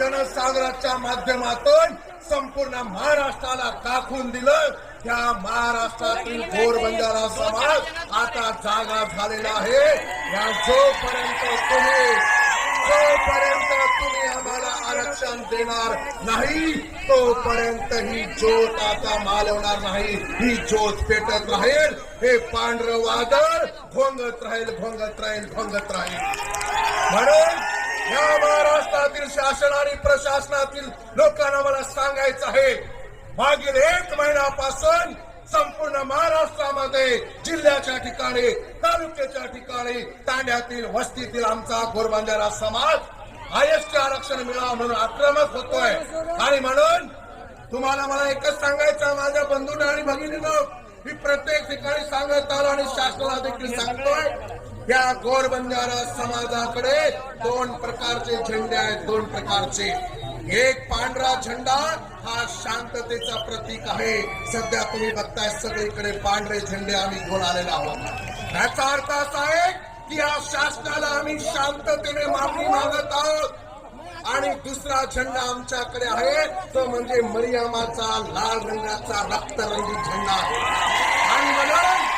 जनसागराच्या माध्यमातून संपूर्ण महाराष्ट्राला दाखवून दिलं. त्या महाराष्ट्रातील घोरबंजारा समाज आता जागा झालेला आहे. या जोपर्यंत तुम्ही जोपर्यंत तुम्ही आम्हाला आरक्षण देणार नाही तोपर्यंत ही ज्योत आता मालवणार नाही. ही ज्योत पेटत राहील. हे पांढरं वादळ घोंगत राहील घोंगत राहील घोंगत राहील. म्हणून या महाराष्ट्रातील शासन आणि प्रशासनातील लोकांना मला सांगायचं आहे मागील एक महिन्यापासून संपूर्ण महाराष्ट्रामध्ये जिल्ह्याच्या ठिकाणी तालुक्याच्या ठिकाणी तांड्यातील वस्तीतील आमचा गोरबंजारा समाज आयएसटी आरक्षण मिळावा म्हणून आक्रमक होतोय. आणि म्हणून तुम्हाला मला एकच सांगायचं माझ्या बंधूंना आणि भगिनीनं मी प्रत्येक ठिकाणी सांगत आलो आणि शासनाला देखील सांगतोय या गोर बंजारा समाजाकडे दोन प्रकारचे झेंडे आहेत दोन प्रकारचे. एक पांढरा झेंडा हा शांततेचा प्रतीक आहे. सध्या तुम्ही बघताय सगळीकडे पांढरे झेंडे आम्ही घेऊन आलेलो आहोत. याचा अर्थ असा आहे की या शासनाला आम्ही शांततेने माफी मागत आहोत. आणि दुसरा झेंडा आमच्याकडे आहे तो म्हणजे मरियामाचा लाल रंगाचा रक्तरंगी झेंडा. आहे आणि म्हणून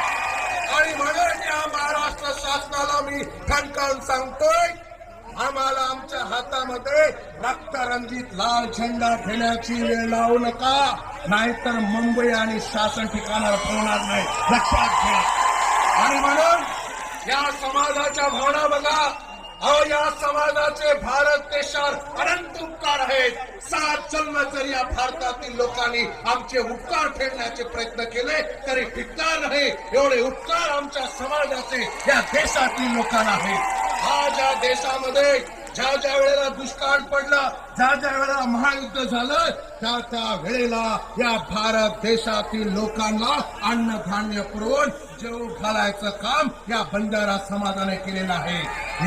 आणि म्हणून शासनाला मी ठणकावून सांगतोय आम्हाला आमच्या हातामध्ये रक्तरंजित लाल झेंडा घेण्याची वेळ लावू नका. नाहीतर मुंबई आणि शासन ठिकाणावर ठेवणार नाही. लक्षात घ्या. आणि म्हणून या समाजाच्या भावना बघा. अहो या समाजाचे भारत देशात अनंत उपकार आहेत. सात जन्म या भारतातील लोकांनी आमचे उपकार फेडण्याचे प्रयत्न केले तरी फिटणार नाही. एवढे उपकार आमच्या समाजाचे या देशातील लोकांना आहेत. आज या देशामध्ये ज्या ज्या वेळेला दुष्काळ पडला ज्या ज्या वेळेला महायुद्ध झालं त्या त्या वेळेला या भारत देशातील लोकांना अन्नधान्य पुरवून जेव घालायचं काम या बंजारा समाजाने केलेलं आहे.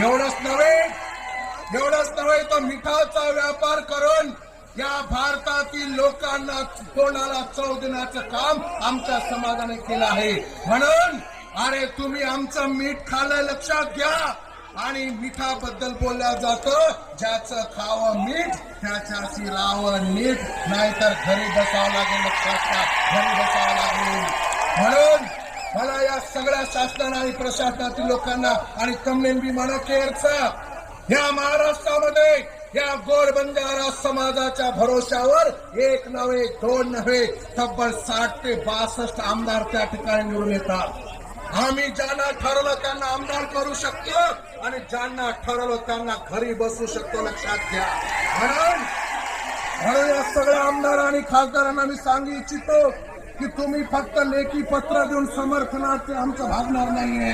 एवढंच नव्हे एवढंच नव्हे तर मिठाचा व्यापार करून या भारतातील लोकांना तोंडाला चव देण्याचं काम आमच्या समाजाने केलं आहे. म्हणून अरे तुम्ही आमचं मीठ खाल्लं लक्षात घ्या. आणि मिठाबद्दल बोलल्या जातं ज्याचं खावं मीठ त्याच्याशी राहावं नीट. नाहीतर घरी बसावं लागेल घरी बसावं लागेल. म्हणून मला या सगळ्या शासनाने आणि प्रशासनातील लोकांना आणि कमलेन म्हणा केअरचा या महाराष्ट्रामध्ये या गोरबंजारा समाजाच्या भरोशावर एक नव्हे दोन नव्हे तब्बल साठ ते बासष्ट आमदार त्या ठिकाणी निवडून येतात. आम्ही ज्यांना ठरवलं त्यांना आमदार करू शकतो आणि ज्यांना ठरवलं त्यांना घरी बसू शकतो लक्षात घ्या. म्हणून म्हणून या सगळ्या आमदार आणि खासदारांना मी सांगू इच्छितो की तुम्ही फक्त लेखी पत्र देऊन समर्थनाचे आमचं भागणार नाहीये.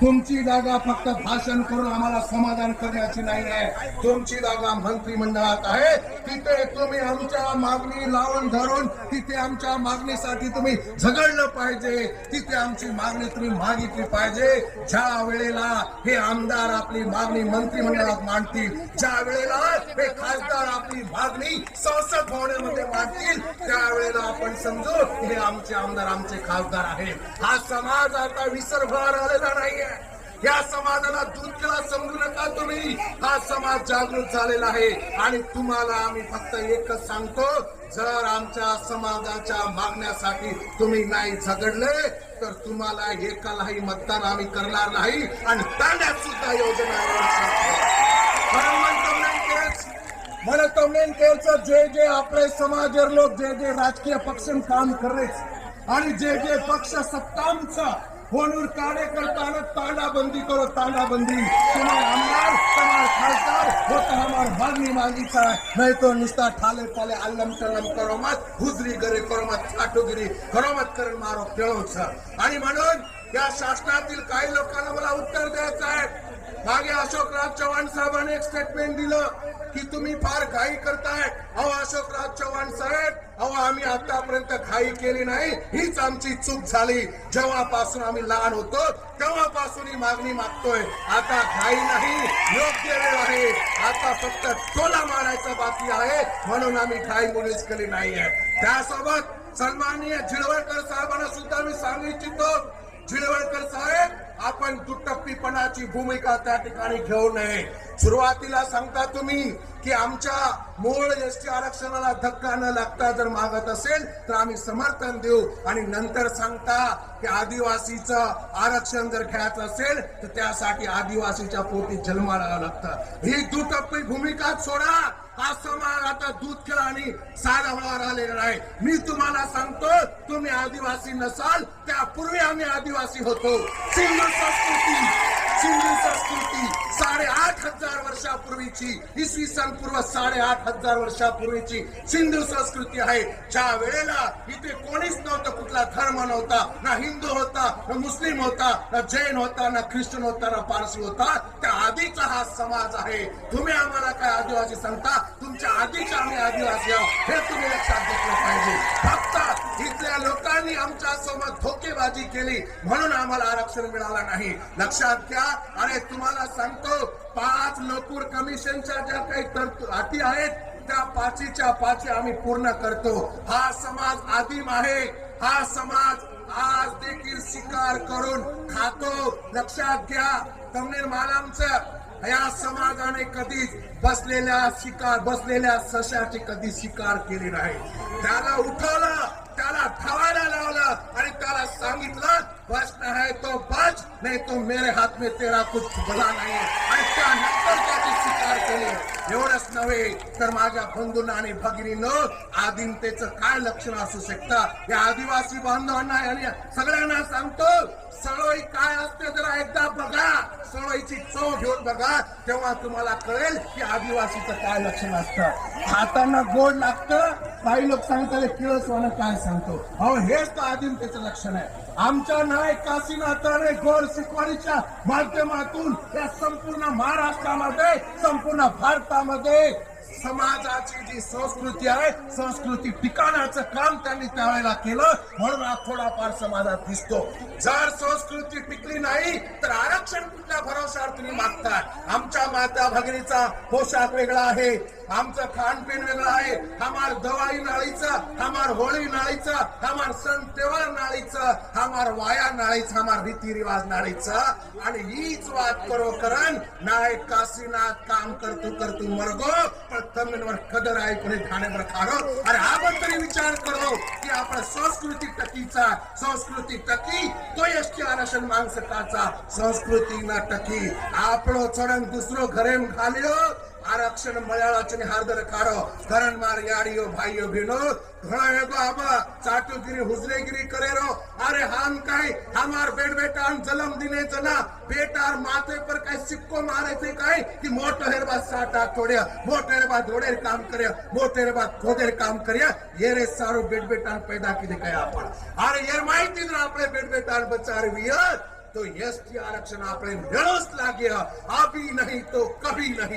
तुमची जागा फक्त भाषण करून आम्हाला समाधान करण्याची नाही आहे. तुमची जागा मंत्रिमंडळात आहे. तिथे तुम्ही आमच्या मागणी लावून धरून तिथे आमच्या मागणीसाठी तुम्ही झगडलं पाहिजे. तिथे आमची मागणी तुम्ही मागितली पाहिजे. ज्या वेळेला हे आमदार आपली मागणी मंत्रिमंडळात मांडतील ज्या वेळेला हे खासदार आपली मागणी संसद भवनामध्ये मांडतील त्यावेळेला आपण समजू हे आमचे आमदार आमचे खासदार आहेत. हा समाज आता विसरभर आलेला नाहीये. या समाजाला दूध समजू नका तुम्ही. हा समाज जागृत झालेला आहे. आणि तुम्हाला आम्ही फक्त एकच सांगतो जर आमच्या समाजाच्या मागण्यासाठी तुम्ही नाही झगडले तर तुम्हाला एकालाही मतदान आम्ही करणार नाही. आणि तांड्यात सुद्धा योजना म्हणून तो मेन तेच जे जे आपले समाज लोक जे जे राजकीय पक्ष काम करे आणि जे जे पक्ष सत्तांचा फोनवर कार्यकर्ताना तांडाबंदी करो तांडाबंदी. तुम्हारे आमदार तुम्हारे खासदार वो तो हमार मागणी मागीचा नहीं तो निस्ता ठाले पाले अल्लम टलम करो मत हुजरी गरे करो मत छाटोगिरी करो मत करण मारो खेळो सर. आणि म्हणून या शासनातील काही लोकांना मला उत्तर द्यायचं आहे. मागे अशोकराव चव्हाण साहेबांनी एक स्टेटमेंट दिलं की तुम्ही फार घाई करताय अहो अशोकराव चव्हाण साहेब अहो आम्ही आतापर्यंत घाई केली नाही. हीच आमची चूक झाली. जेव्हापासून आम्ही लहान होतो तेव्हापासून ही मागणी मागतोय. आता घाई नाही योग्य वेळ आहे. आता फक्त टोला मारायचा बाकी आहे. म्हणून आम्ही घाई मुलीच केली नाहीये. त्यासोबत सन्माननीय झिळवळकर साहेबांना सुद्धा मी सांगू इच्छितो. झिळवळ आपण भूमिका त्या ठिकाणी घेऊ नये. सुरुवातीला सांगता तुम्ही की आमच्या मूळ एस टी आरक्षणाला धक्का न लागता जर मागत असेल तर आम्ही समर्थन देऊ. आणि नंतर सांगता की आदिवासीचं आरक्षण जर घ्यायचं असेल तर त्यासाठी आदिवासीच्या पोटी जन्माला लागतं. ही दुटप्पी भूमिका सोडा. हा समाज आता दूध खेळ आणि साधावर आलेला नाही. मी तुम्हाला सांगतो तुम्ही आदिवासी नसाल त्यापूर्वी आम्ही आदिवासी होतो. सिंधू संस्कृती सिंधू संस्कृती साडेआठ हजार वर्षापूर्वीची इसवी सन पूर्व साडेआठ हजार वर्षापूर्वीची सिंधू संस्कृती आहे. ज्या वेळेला इथे कोणीच नव्हतं कुठला धर्म नव्हता ना हिंदू होता ना मुस्लिम होता ना जैन होता ना ख्रिश्चन होता ना पारसी होता त्या आधीचा हा समाज आहे. तुम्ही आम्हाला काय आदिवासी सांगता? तुमच्या आधीच्या आम्ही आदिवासी आहोत. हे तुम्ही लक्षात घेतलं पाहिजे. फक्त इथल्या लोकांनी आमच्यासोबत धोकेबाजी केली. म्हणून आम्हाला आरक्षण मिळालं नाही. लक्षात घ्या. अरे तुम्हाला सांगतो पाच लोकूर कमिशनच्या ज्या काही अटी आहेत त्या पाचीच्या पाची आम्ही पूर्ण करतो. हा समाज आदिम आहे. हा समाज आज देखील शिकार करून खातो. लक्षात घ्या. तमनेर मालामच या समाजाने कधीच बसलेल्या शिकार बसलेल्या सशाची कधी शिकार केली नाही. त्याला उठवलं. त्याला धावायला लावलं आणि त्याला सांगितलं प्रश्न आहे तो बच नाही तो मेरे हात में तेरा कुछ भला नाही आणि त्यानंतर त्याची स्वीकार केली. एवढंच नव्हे तर माझ्या बंधूंना आणि भगिनीनं आदिमतेच काय लक्षण असू शकतं? या आदिवासी बांधवांना आणि सगळ्यांना सांगतो सळोई काय असते जरा एकदा बघा. सळोईची चव घेऊन बघा. तेव्हा तुम्हाला कळेल की आदिवासीचं काय लक्षण असतं. हातांना गोड लागतं काही लोक सांगतात किळसवानं काय सांगतो? अहो हेच तर आदिमतेचं लक्षण आहे. आमच्या नाय काशीनाथाने गोड शिकवणीच्या माध्यमातून या संपूर्ण महाराष्ट्रामध्ये संपूर्ण भारतामध्ये समाजाची जी संस्कृती आहे संस्कृती टिकाण्याचं काम त्यांनी त्यावेळेला केलं. म्हणून हा थोडाफार समाजात दिसतो. जर संस्कृती टिकली नाही तर आरक्षण कुठल्या भरोशावर तुम्ही मागताय? आमच्या माता भगिनीचा पोशाख वेगळा आहे. आमचं खानपीन वेगळं आहे. हमार दवाई नाळीचा हमार होळी नाळीचा हमार सण तेव्हा नाळीचा हमार वाया नाळीचा हमार रीती रिवाज नाळीचा. आणि हीच वाद करो करण. नाय काशीनाथ काम करतो करतो मरगो. पण तमिळवर कदर आहे कोणी ठाण्यावर खारो अरे आपण तरी विचार करो की आपण संस्कृती टकीचा सांस्कृतिक टकी. तो यशकी आरक्षण मांग सकाचा संस्कृती ना टकी. आपलो चढण दुसरो घरे घालियो आरक्षण मल्याळाचने हार्दर कारो धरण मार याडियो भाईयो भिनो घोड़ा बाबा चाटुगिरी हुजरेगिरी करेरो अरे हम काई हमार बेट बेटान जलम दिने चला. बेटार माथे पर काय सिक्को मारे थे काय कि मोटो हेर बाद साटा तोड़े मोटो हेर बाद रोडेर काम करे मोटो हेर बाद खोदेर काम करे ये रे सारो बेट बेटान पैदा की दे आपण. अरे ये माहिती ना आपले बेट बेटान बचार वियर तो यश आरक्षण आपने मिळच लागे. अभी नहीं तो कभी नहीं.